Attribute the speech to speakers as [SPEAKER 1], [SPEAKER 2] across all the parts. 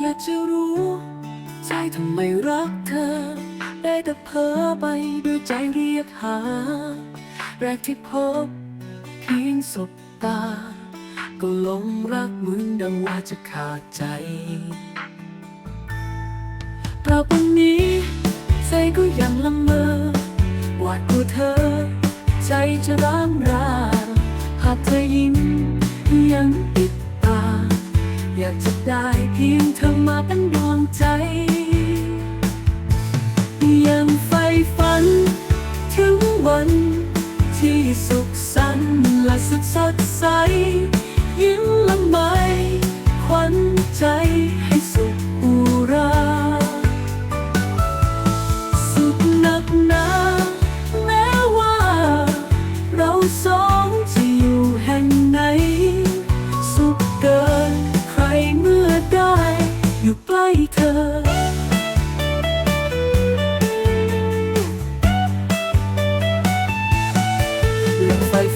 [SPEAKER 1] อยากจะรู้ ใจทำไมรักเธอ ได้แต่เพ้อไปด้วยใจเรียกหา แรกที่พบเพียงสบตา ก็หลงรักเหมือนดังว่าจะขาดใจตราวันนี้ ใจก็ยังละเมอวาดกลัวเธอ ใจจะร้างราหากเธอยิ้ม สุดสดใส ยิ้มละไมขวัญใจให้สุขอุรา สุขหนักหนาแม้ว่า เราสองจะอยู่แห่งไหน สุขเกินใครเมื่อได้ อยู่ใกล้เธอ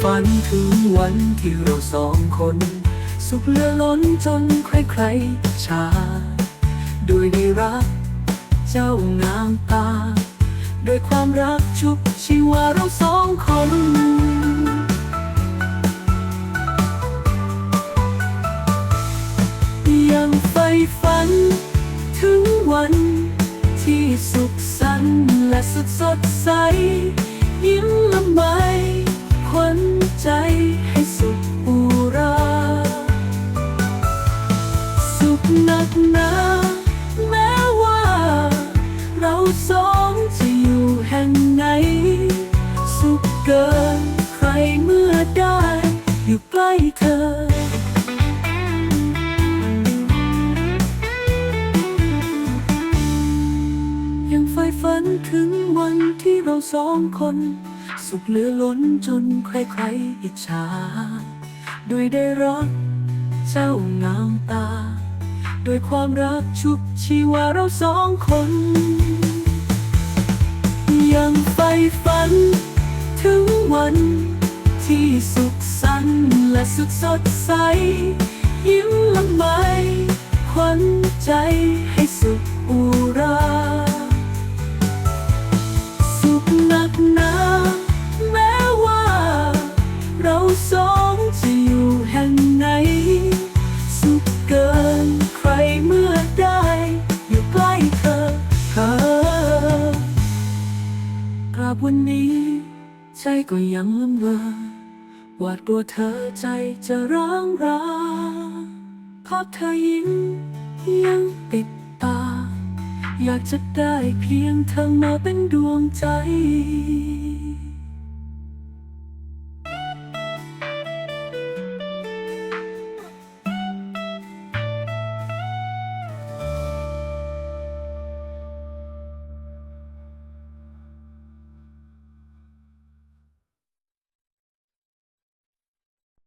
[SPEAKER 1] ฝันถึงวันที่เราสองคน สุขเลือล้นจนใครๆชา ด้วยได้รัก เจ้างามตา ด้วยความรักชุบชีวาเราสองคนยังใฝ่ฝัน ถึงวันที่สุขสันต์และสุดสดใสยิ้มละไม ขวัญใจให้สุขอุรา สุขหนักหนาแม้ว่า เราสองจะอยู่แห่งไหน สุขเกินใครเมื่อได้อยู่ใกล้เธอยังใฝ่ฝันถึงวันที่เราสองคน สุขเหลือล้นจนใครๆอิจฉา ด้วยได้รักเจ้างามตา ด้วยความรักชุบชีวาเราสองคน ยังใฝ่ฝัน ถึงวัน ที่สุขสันต์และสุดสดใส ยิ้มละไมขวัญใจให้สุขอุรา สองจะอยู่แห่งไหน สุขเกินใครเมื่อได้ อยู่ใกล้เธอเธอกราบวันนี้ ใจก็ยังละเมอวาดกลัวเธอใจจะร้างราภาพเธอยิ้มยังปิดตา อยากจะได้เพียงเธอมาเป็นดวงใจ